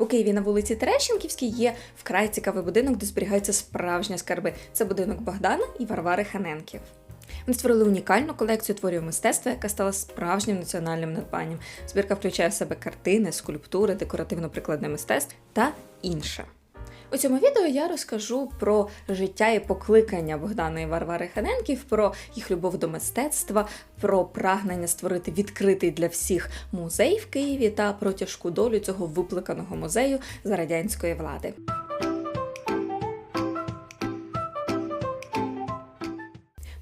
У Києві на вулиці Терещенківській є вкрай цікавий будинок, де зберігаються справжні скарби. Це будинок Богдана і Варвари Ханенків. Вони створили унікальну колекцію творів мистецтва, яка стала справжнім національним надбанням. Збірка включає в себе картини, скульптури, декоративно-прикладне мистецтво та інше. У цьому відео я розкажу про життя і покликання Богдана і Варвари Ханенків, про їх любов до мистецтва, про прагнення створити відкритий для всіх музей в Києві та про тяжку долю цього випликаного музею за радянської влади.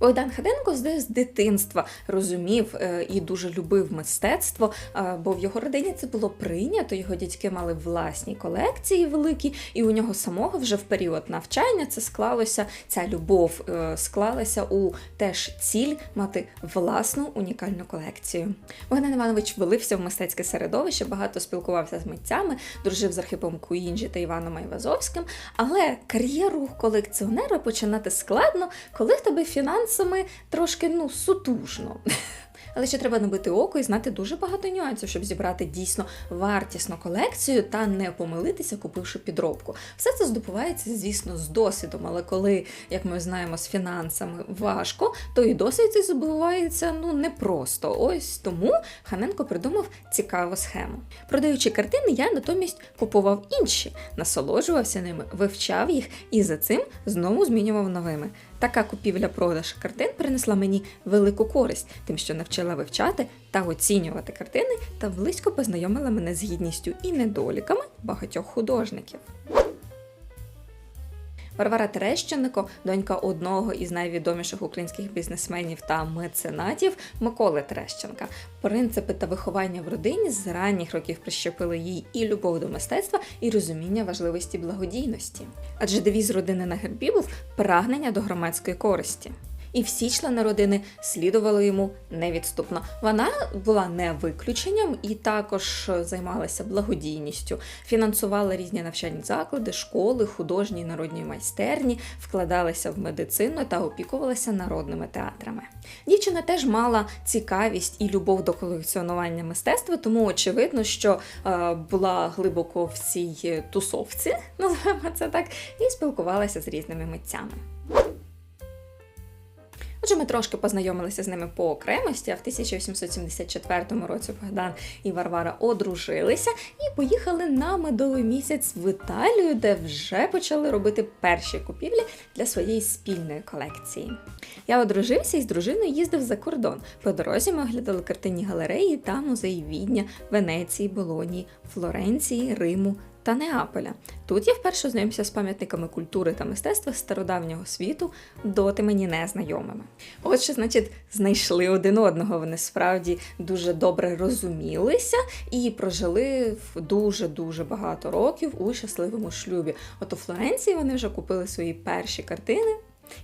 Богдан Хаденко з дитинства розумів е, і дуже любив мистецтво, е, бо в його родині це було прийнято. Його дядьки мали власні колекції великі, і у нього самого вже в період навчання це склалося. Ця любов е, склалася у теж ціль мати власну унікальну колекцію. Богдан Іванович влився в мистецьке середовище, багато спілкувався з митцями, дружив з Архипом Куінджі та Іваном Айвазовським. Але кар'єру колекціонера починати складно, коли в тебе фінансами трошки ну сутужно. Але ще треба набити око і знати дуже багато нюансів, щоб зібрати дійсно вартісну колекцію та не помилитися, купивши підробку. Все це здобувається, звісно, з досвідом, але коли, як ми знаємо, з фінансами важко, то і досвід цей здобувається ну непросто. Ось тому Ханенко придумав цікаву схему. Продаючи картини, я натомість купував інші, насолоджувався ними, вивчав їх і за цим знову змінював новими. Така купівля-продаж картин принесла мені велику користь, тим, що навчила вивчати та оцінювати картини та близько познайомила мене з гідністю і недоліками багатьох художників. Варвара Терещенко, донька одного із найвідоміших українських бізнесменів та меценатів Миколи Терещенка. Принципи та виховання в родині з ранніх років прищепили їй і любов до мистецтва, і розуміння важливості благодійності. Адже девіз родини на гербі був прагнення до громадської користі. І всі члени родини слідували йому невідступно. Вона була не виключенням і також займалася благодійністю, фінансувала різні навчальні заклади, школи, художні і народні майстерні, вкладалася в медицину та опікувалася народними театрами. Дівчина теж мала цікавість і любов до колекціонування мистецтва, тому очевидно, що е, була глибоко в цій тусовці, називаємо це так, і спілкувалася з різними митцями. Отже, ми трошки познайомилися з ними по окремості, а в 1874 році Богдан і Варвара одружилися і поїхали на медовий місяць в Італію, де вже почали робити перші купівлі для своєї спільної колекції. Я одружився і з дружиною їздив за кордон. По дорозі ми оглядали картинні галереї та музеї Відня, Венеції, Болонії, Флоренції, Риму та Неаполя. Тут я вперше знайомився з пам'ятниками культури та мистецтва стародавнього світу, доти мені незнайомими. От що, значить, знайшли один одного. Вони справді дуже добре розумілися і прожили дуже-дуже багато років у щасливому шлюбі. От у Флоренції вони вже купили свої перші картини.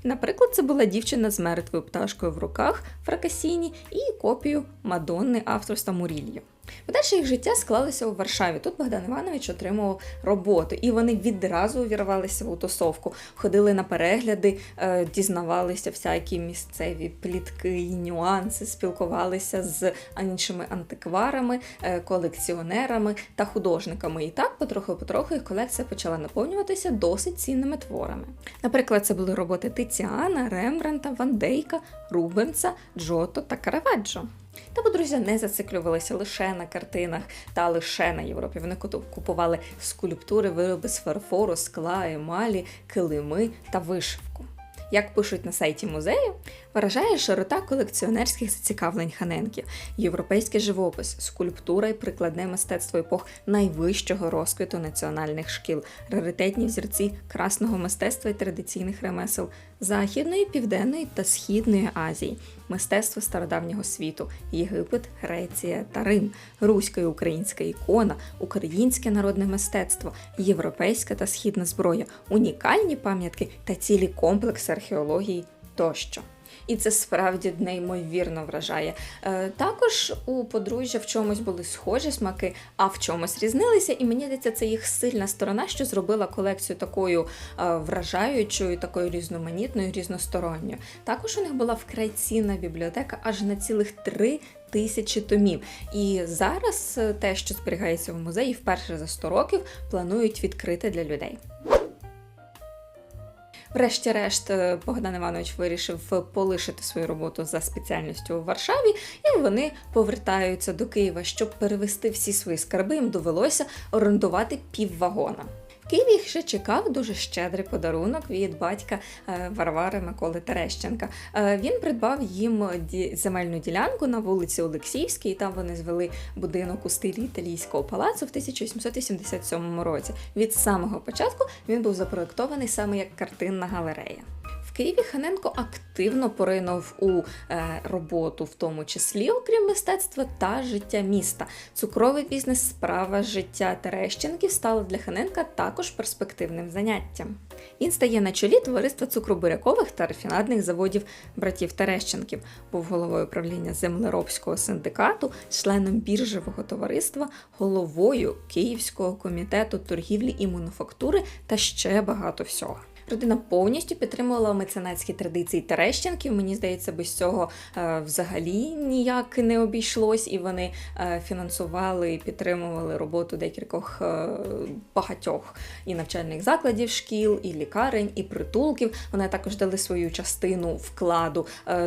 Наприклад, це була дівчина з мертвою пташкою в руках Фракасіні і копію Мадонни авторства Мурільо. Подальше їх життя склалося у Варшаві. Тут Богдан Іванович отримував роботу, і вони відразу увірвалися у тусовку, ходили на перегляди, е, дізнавалися всякі місцеві плітки і нюанси, спілкувалися з іншими антикварами, е, колекціонерами та художниками. І так, потроху-потроху, їх колекція почала наповнюватися досить цінними творами. Наприклад, це були роботи Тиціана, Рембранта, Ван Дейка, Рубенса, Джото та Караваджо. Та подружжя не зациклювалися лише на картинах та лише на Європі. Вони купували скульптури, вироби з фарфору, скла, емалі, килими та вишивку. Як пишуть на сайті музею, вражає широта колекціонерських зацікавлень Ханенків, європейський живопис, скульптура і прикладне мистецтво епох найвищого розквіту національних шкіл, раритетні взірці красного мистецтва і традиційних ремесел Західної, Південної та Східної Азії, мистецтво стародавнього світу, Єгипет, Греція та Рим, руська і українська ікона, українське народне мистецтво, європейська та східна зброя, унікальні пам'ятки та цілі комплекси археології тощо. І це справді неймовірно вражає. Е, також у подружжя в чомусь були схожі смаки, а в чомусь різнилися. І мені здається, це їх сильна сторона, що зробила колекцію такою е, вражаючою, такою різноманітною, різносторонньою. Також у них була вкрай цінна бібліотека аж на цілих три тисячі томів. І зараз е, те, що зберігається в музеї, вперше за 100 років планують відкрити для людей. Врешті-решт, е, Богдан Іванович вирішив полишити свою роботу за спеціальністю у Варшаві, і вони повертаються до Києва, щоб перевести всі свої скарби. Їм довелося орендувати піввагона. В Києві їх ще чекав дуже щедрий подарунок від батька е, Варвари Миколи Терещенка. Е, Він придбав їм земельну ділянку на вулиці Олексіївській, і там вони звели будинок у стилі італійського палацу в 1887 році. Від самого початку він був запроектований саме як картинна галерея. Києві Ханенко активно поринув у е, роботу, в тому числі, окрім мистецтва та життя міста. Цукровий бізнес, справа життя Терещенків стала для Ханенка також перспективним заняттям. Він стає на чолі товариства цукробурякових та рафінадних заводів братів Терещенків, був головою правління землеробського синдикату, членом біржевого товариства, головою Київського комітету торгівлі і мануфактури та ще багато всього. Родина повністю підтримувала меценатські традиції Терещенків. Мені здається, без цього е, взагалі ніяк не обійшлось, і вони е, фінансували і підтримували роботу декількох е, багатьох і навчальних закладів, шкіл, і лікарень, і притулків. Вони також дали свою частину вкладу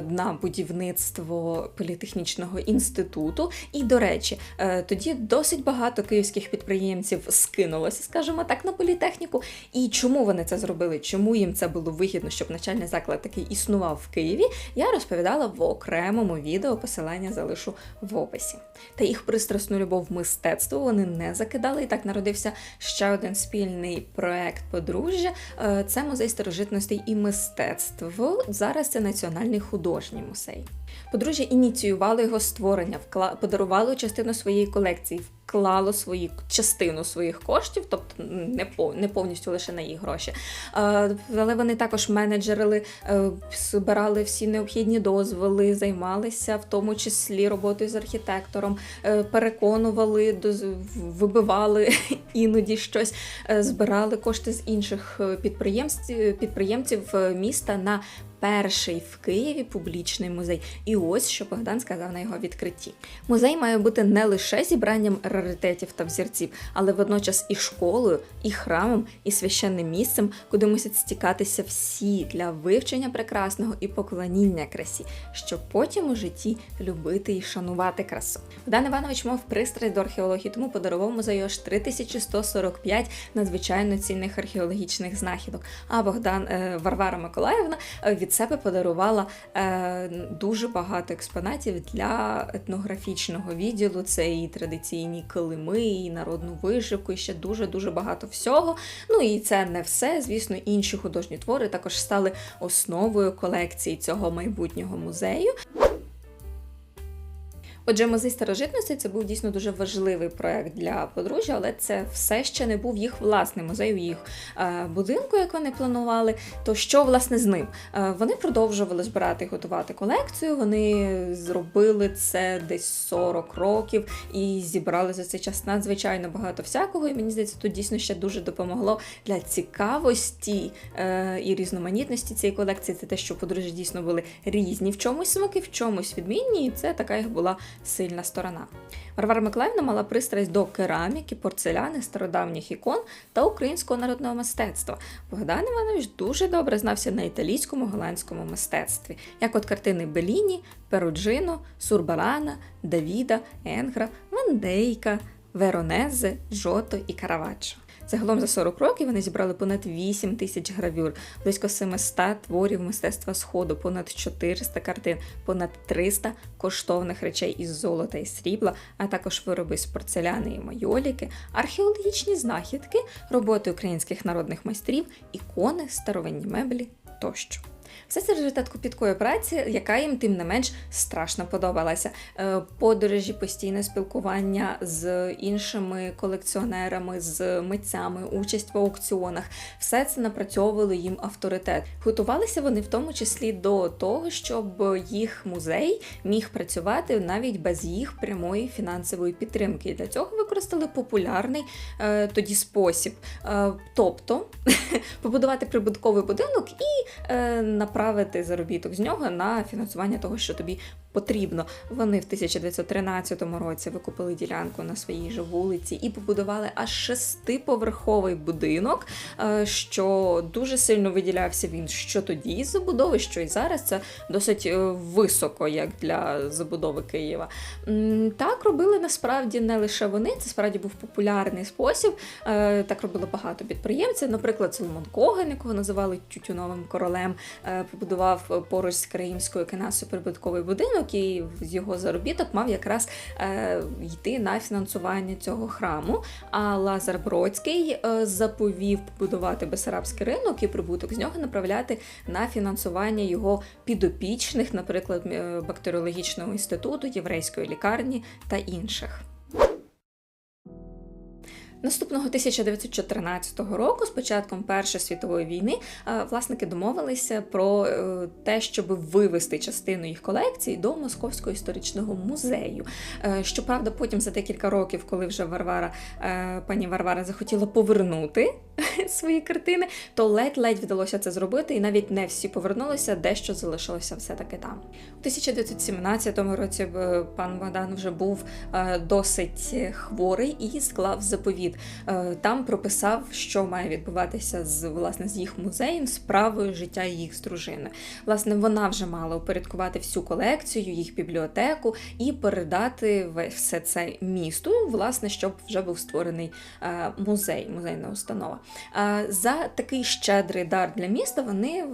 на будівництво політехнічного інституту. І, до речі, тоді досить багато київських підприємців скинулося, скажімо так, на політехніку. І чому вони це зробили? Чому їм це було вигідно, щоб навчальний заклад такий існував в Києві? Я розповідала в окремому відео. Посилання залишу в описі. Та їх пристрасну любов в мистецтво вони не закидали. І так народився ще один спільний проект подружжя. Е, Це музей старожитностей і мистецтв. Зараз це національний художній музей. Подружжя ініціювало його створення, подарувало частину своєї колекції, вклало свою частину своїх коштів, тобто не, пов... не повністю лише на їх гроші. Е, Але вони також менеджерили, е, збирали всі необхідні дозволи, займалися в тому числі роботою з архітектором, е, переконували, вибивали іноді щось, збирали кошти з інших підприємств, підприємців міста на перший в Києві публічний музей. І ось що Богдан сказав на його відкритті. Музей має бути не лише зібранням раритетів та взірців, але водночас і школою, і храмом, і священним місцем, куди мусять стікатися всі для вивчення прекрасного і поклоніння красі, щоб потім у житті любити і шанувати красу. Богдан Іванович мав пристрасть до археології, тому подарував музею аж 3145 надзвичайно цінних археологічних знахідок. А Богдан е, Варвара Миколаївна від себе подарувала е, дуже багато експонатів для етнографічного відділу. Це і традиційні килими, і народну вишивку, і ще дуже дуже багато всього. Ну і це не все. Звісно, інші художні твори також стали основою колекції цього майбутнього музею. Отже, музей старожитностей це був дійсно дуже важливий проект для подружжя, але це все ще не був їх власний музей у їх е, будинку, як вони планували. То що власне з ним? Е, вони продовжували збирати і готувати колекцію. Вони зробили це десь 40 років і зібрали за цей час надзвичайно багато всякого. І мені здається, тут дійсно ще дуже допомогло для цікавості е, і різноманітності цієї колекції. Це те, що подружжя дійсно були різні в чомусь смаки, в чомусь відмінні, і це така їх була сильна сторона. Варвара Миколаївна мала пристрасть до кераміки, порцеляни, стародавніх ікон та українського народного мистецтва. Богдан Іванович дуже добре знався на італійському голландському мистецтві, як от картини Беліні, Перуджино, Сурбарана, Давіда, Енгра, Вандейка, Веронезе, Жото і Караваджо. Загалом за 40 років вони зібрали понад 8 тисяч гравюр, близько 700 творів мистецтва сходу, понад 400 картин, понад 300 коштовних речей із золота і срібла, а також вироби з порцеляни і майоліки, археологічні знахідки, роботи українських народних майстрів, ікони, старовинні меблі тощо. Все це результат копіткої праці, яка їм тим не менш страшно подобалася. Е, Подорожі, постійне спілкування з іншими колекціонерами, з митцями, участь в аукціонах. Все це напрацьовувало їм авторитет. Готувалися вони в тому числі до того, щоб їх музей міг працювати навіть без їх прямої фінансової підтримки. І для цього використали популярний е, тоді спосіб. Е, тобто побудувати прибутковий будинок і е, направити заробіток з нього на фінансування того, що тобі потрібно. Вони в 1913 році викупили ділянку на своїй же вулиці і побудували аж шестиповерховий будинок, е, що дуже сильно виділявся він що тоді з забудови, що і зараз це досить е, високо, як для забудови Києва. Так робили насправді не лише вони, це справді був популярний спосіб. Е, Так робило багато підприємців. Наприклад, Соломон Коген, якого називали тютюновим королем, побудував поруч з Кримською кенасою прибутковий будинок, і з його заробіток мав якраз е, йти на фінансування цього храму. А Лазар Бродський е, заповів побудувати Бесарабський ринок і прибуток з нього направляти на фінансування його підопічних, наприклад, е, бактеріологічного інституту, єврейської лікарні та інших. Наступного 1914 року, з початком Першої світової війни, е, власники домовилися про е, те, щоб вивести частину їх колекції до Московського історичного музею. Е, Щоправда, потім за декілька років, коли вже Варвара, пані Варвара захотіла повернути свої картини, то ледь-ледь вдалося це зробити, і навіть не всі повернулися, дещо залишилося все-таки там. У 1917 році е, пан Богдан вже був е, досить хворий і склав заповіт. Е, Там прописав, що має відбуватися з власне з їх музеєм, справою життя їх з дружиною. Власне, вона вже мала упорядкувати всю колекцію, їх бібліотеку і передати все це місту, власне, щоб вже був створений музей, музейна установа. За такий щедрий дар для міста вони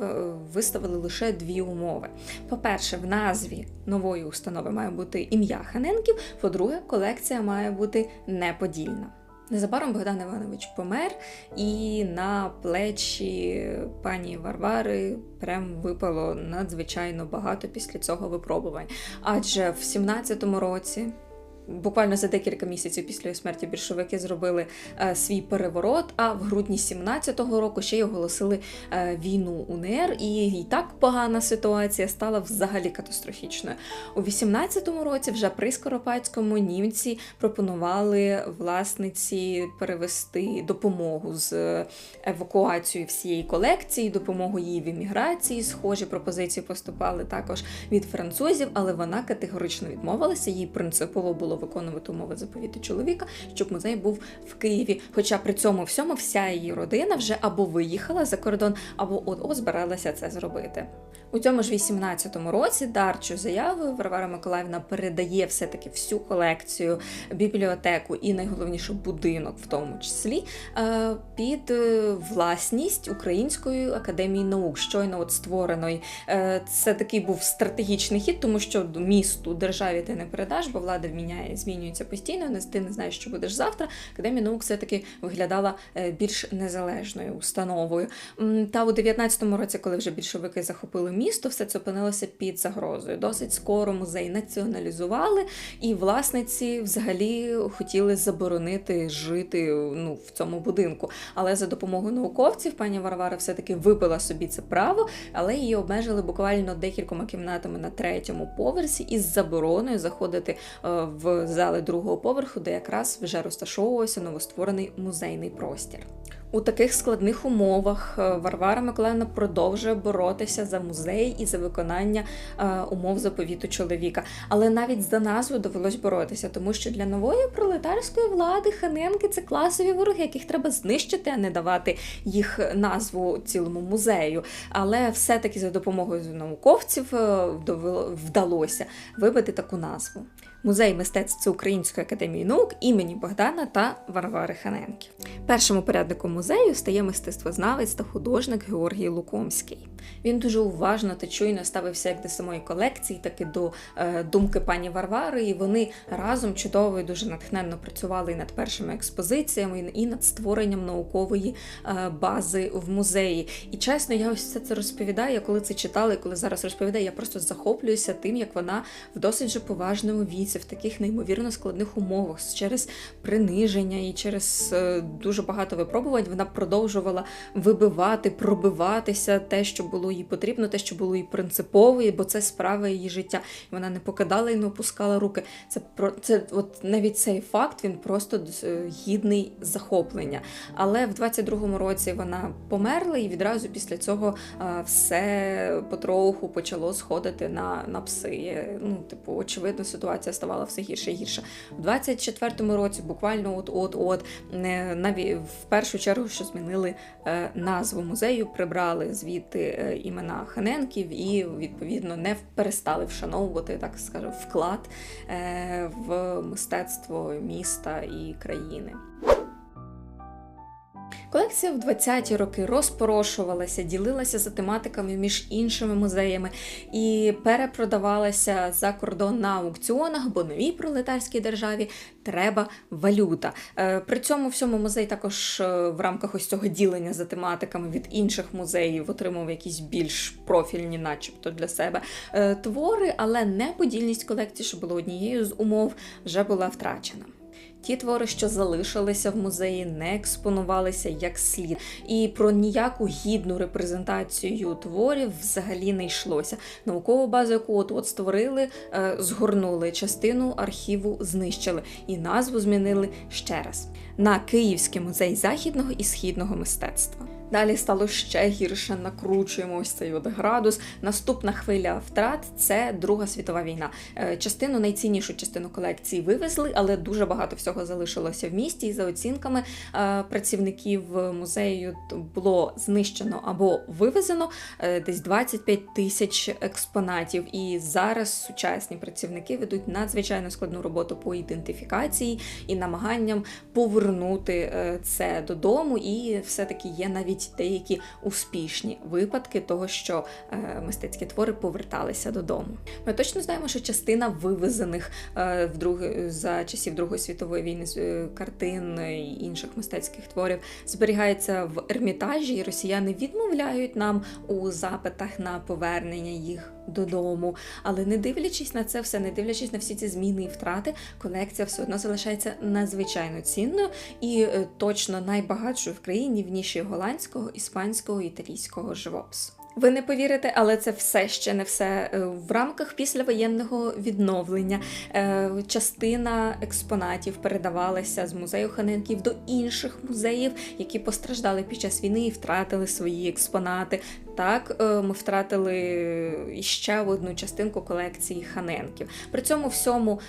виставили лише дві умови. По-перше, в назві нової установи має бути ім'я Ханенків. По-друге, колекція має бути неподільна. Незабаром Богдан Іванович помер, і на плечі пані Варвари прям випало надзвичайно багато після цього випробувань. Адже в 17-му році. Буквально за декілька місяців після його смерті більшовики зробили е, свій переворот, а в грудні 17-го року ще й оголосили е, війну УНР, і, і так погана ситуація стала взагалі катастрофічною. У 18-му році, вже при Скоропадському, німці пропонували власниці перевести допомогу з е, евакуацією всієї колекції, допомогу їй в імміграції. Схожі пропозиції поступали також від французів, але вона категорично відмовилася. Їй принципово було виконувати умови заповіти чоловіка, щоб музей був в Києві. Хоча при цьому всьому вся її родина вже або виїхала за кордон, або от збиралася це зробити. У цьому ж 18-му році дарчу заявою Варвара Миколаївна передає все-таки всю колекцію, бібліотеку і найголовніше будинок, в тому числі, е, під е, власність Української академії наук, щойно от створеної. Е, Це такий був стратегічний хід, тому що місту державі ти не передаш, бо влада міняє, змінюється постійно. не- Ти не знаєш, що будеш завтра. Академія наук все-таки виглядала е, більш незалежною установою. Та у 19-му році, коли вже більшовики захопили місто, все це опинилося під загрозою. Досить скоро музей націоналізували, і власниці взагалі хотіли заборонити жити ну, в цьому будинку. Але за допомогою науковців пані Варвара все-таки вибила собі це право, але її обмежили буквально декількома кімнатами на третьому поверсі із забороною заходити е, зали другого поверху, де якраз вже розташовувався новостворений музейний простір. У таких складних умовах е, Варвара Миколаївна продовжує боротися за музей і за виконання е, умов заповіту чоловіка. Але навіть за назву довелось боротися, тому що для нової пролетарської влади ханенки це класові вороги, яких треба знищити, а не давати їх назву цілому музею. Але все-таки за допомогою науковців е, вдалося вибити таку назву. Музей мистецтв Всеукраїнської академії наук імені Богдана та Варвари Ханенки. Першим упорядником музею стає мистецтвознавець та художник Георгій Лукомський. Він дуже уважно та чуйно ставився як до самої колекції, так і до е, думки пані Варвари. І вони разом чудово і дуже натхненно працювали і над першими експозиціями, і над створенням наукової е, бази в музеї. І чесно, я ось все це розповідаю. Коли це читала, і коли зараз розповідаю, я просто захоплююся тим, як вона в досить же поважному віці, в таких неймовірно складних умовах, через приниження і через е, дуже багато випробувань вона продовжувала вибивати, пробиватися те, що було їй потрібно, те, що було їй принципово, бо це справа її життя. Вона не покидала і не опускала руки. Це про це, от навіть цей факт він просто е, гідний захоплення. Але в 22-му році вона померла, і відразу після цього е, все потроху почало сходити на на пси. Ну, типу, очевидно, ситуація ставала все гірше і гірше. В 24-му році, буквально от-от-от, навіть в першу чергу, що змінили е, назву музею, прибрали звідти імена Ханенків і відповідно не перестали вшановувати, так скажу, вклад е, в мистецтво міста і країни. Колекція в 20-ті роки розпорошувалася, ділилася за тематиками між іншими музеями і перепродавалася за кордон на аукціонах, бо новій пролетарській державі треба валюта. Е, при цьому всьому музей також е, в рамках ось цього ділення за тематиками від інших музеїв отримав якісь більш профільні, начебто для себе е, твори, але неподільність колекції, що було однією з умов, вже була втрачена. Ті твори, що залишилися в музеї, не експонувалися як слід, і про ніяку гідну репрезентацію творів взагалі не йшлося. Наукову базу, яку от от створили, е, згорнули, частину архіву знищили і назву змінили ще раз на Київський музей західного і східного мистецтва. Далі стало ще гірше, накручуємо ось цей от градус. Наступна хвиля втрат це Друга світова війна. Е, частину найціннішу частину колекції вивезли, але дуже багато всього залишилося в місті. І за оцінками е, працівників музею було знищено або вивезено е, десь 25 тисяч експонатів. І зараз сучасні працівники ведуть надзвичайно складну роботу по ідентифікації і намаганням повернути це додому. І все-таки є навіть навіть деякі успішні випадки того, що е, мистецькі твори поверталися додому. Ми точно знаємо, що частина вивезених е, в друг... за часів Другої світової війни е, картин і інших мистецьких творів зберігається в ермітажі, і росіяни відмовляють нам у запитах на повернення їх додому. Але не дивлячись на це все, не дивлячись на всі ці зміни і втрати, колекція все одно залишається надзвичайно цінною і е, точно найбагатшою в країні в ніші голландського, іспанського італійського живопису. Ви не повірите, але це все ще не все е, в рамках післявоєнного відновлення. Е, частина експонатів передавалася з музею Ханенків до інших музеїв, які постраждали під час війни і втратили свої експонати. Так, е, ми втратили ще одну частинку колекції Ханенків. При цьому всьому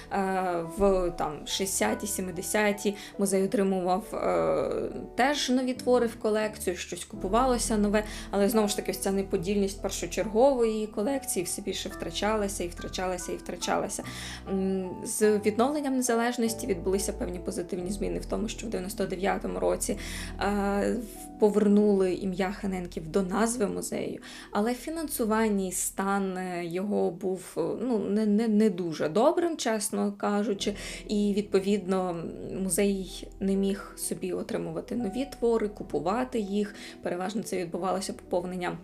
в там 60-ті, 70-ті музей отримував теж нові твори в колекцію, щось купувалося нове, але знову ж таки, ось ця не подільність першочергової колекції все більше втрачалася і втрачалася і втрачалася. З відновленням незалежності відбулися певні позитивні зміни в тому, що в 99-му році повернули ім'я Ханенків до назви музею, але фінансування і стан е, його був е, ну, не, не, не дуже добрим, чесно кажучи. І відповідно музей не міг собі отримувати нові твори, купувати їх. Переважно це відбувалося поповнення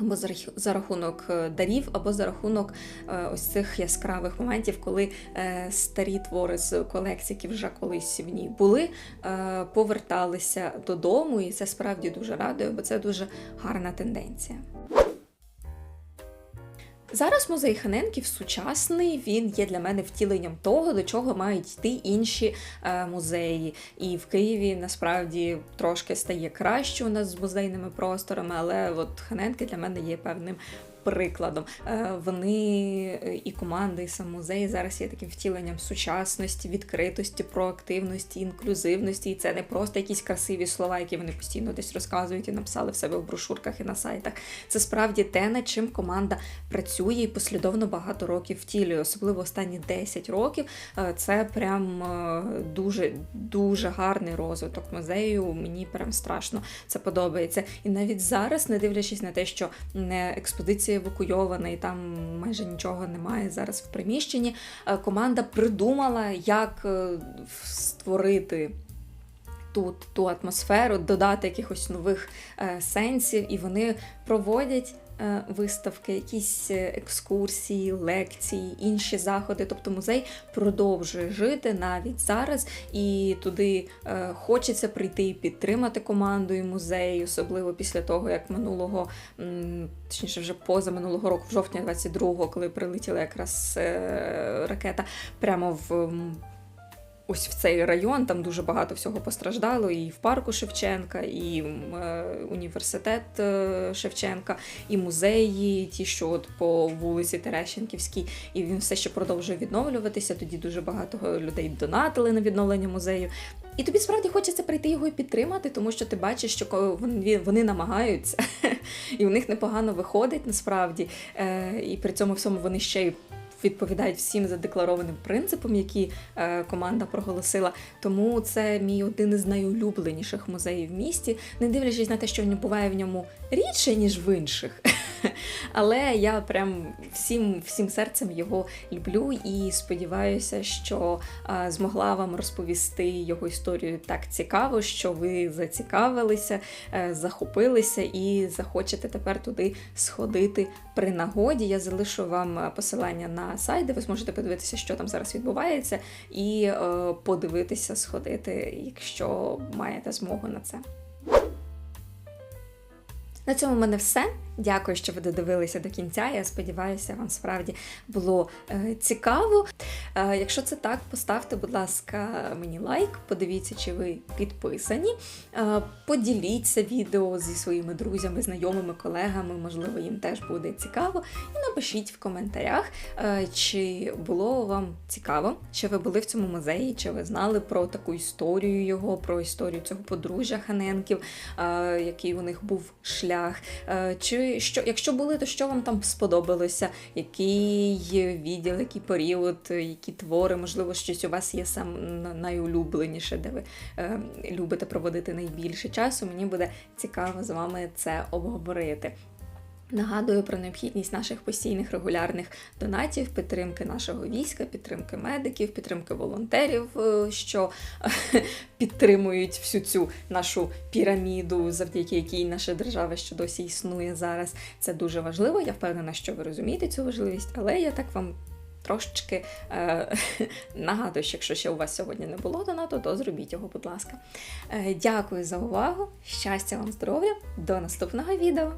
або за рахунок е, дарів, або за рахунок е, ось цих яскравих моментів, коли е, старі твори з колекції, які вже колись в ній були, поверталися додому, і це справді дуже радує, бо це дуже гарна тенденція. Зараз музей Ханенків сучасний, він є для мене втіленням того, до чого мають йти інші е, музеї. І в Києві насправді трошки стає краще у нас з музейними просторами, але от Ханенки для мене є певним прикладом. Е, Вони е, і команди, і сам музей зараз є таким втіленням сучасності, відкритості, проактивності, інклюзивності. І це не просто якісь красиві слова, які вони постійно десь розказують і написали в себе в брошурках і на сайтах. Це справді те, над чим команда працює і послідовно багато років втілює, особливо останні 10 років. Е, Це прям дуже дуже гарний розвиток музею. Мені прям страшно це подобається. І навіть зараз, не дивлячись на те, що експозиція евакуйована і там майже нічого немає зараз в приміщенні. е, Команда придумала, як е, створити. Тут ту атмосферу, додати якихось нових е, сенсів, і вони проводять виставки, якісь е, екскурсії, лекції, інші заходи. Тобто музей продовжує жити навіть зараз, і туди е, хочеться прийти і підтримати команду і музей, особливо після того, як минулого, точніше, вже поза минулого року, в жовтні 22-го, коли прилетіла якраз е, ракета прямо в. Ось в цей район там дуже багато всього постраждало, і в парку Шевченка, і е, університет е, Шевченка, і музеї, ті, що от по вулиці Терещенківській, і він все ще продовжує відновлюватися. Тоді дуже багато людей донатили на відновлення музею. І тобі справді хочеться прийти його і підтримати, тому що ти бачиш, що вони, намагаються, і у них непогано виходить насправді. Е, І при цьому всьому вони ще й відповідають всім задекларованим принципам, які е, команда проголосила. Тому це мій один із найулюбленіших музеїв в місті, не дивлячись на те, що буває в ньому рідше, ніж в інших. Але я прям всім, всім серцем його люблю і сподіваюся, що змогла вам розповісти його історію так цікаво, що ви зацікавилися, е, захопилися і захочете тепер туди сходити при нагоді. Я залишу вам е, посилання на сайт, де ви зможете подивитися, що там зараз відбувається, і е, подивитися, сходити, якщо маєте змогу на це. На цьому в мене все. Дякую, що ви додивилися до кінця. Я сподіваюся, вам справді було е, цікаво. Е, якщо це так, поставте, будь ласка, мені лайк, подивіться, чи ви підписані. Е, поділіться відео зі своїми друзями, знайомими, колегами, можливо, їм теж буде цікаво. І напишіть в коментарях, чи було вам цікаво, чи ви були в цьому музеї, чи ви знали про таку історію його, про історію цього подружжя Ханенків, який у них був шлях. Е, Що, якщо були, то що вам там сподобалося? Який відділ, який період, які твори, можливо, щось у вас є сам найулюбленіше, де ви е, любите проводити найбільше часу. Мені буде цікаво з вами це обговорити. Нагадую про необхідність наших постійних регулярних донатів, підтримки нашого війська, підтримки медиків, підтримки волонтерів, е, що е, підтримують всю цю нашу піраміду, завдяки якій наша держава ще досі існує зараз. Це дуже важливо. Я впевнена, що ви розумієте цю важливість, але я так вам. Трошечки е, нагадую, що якщо ще у вас сьогодні не було донату, то зробіть його, будь ласка. Е, дякую за увагу, щастя вам, здоров'я, до наступного відео!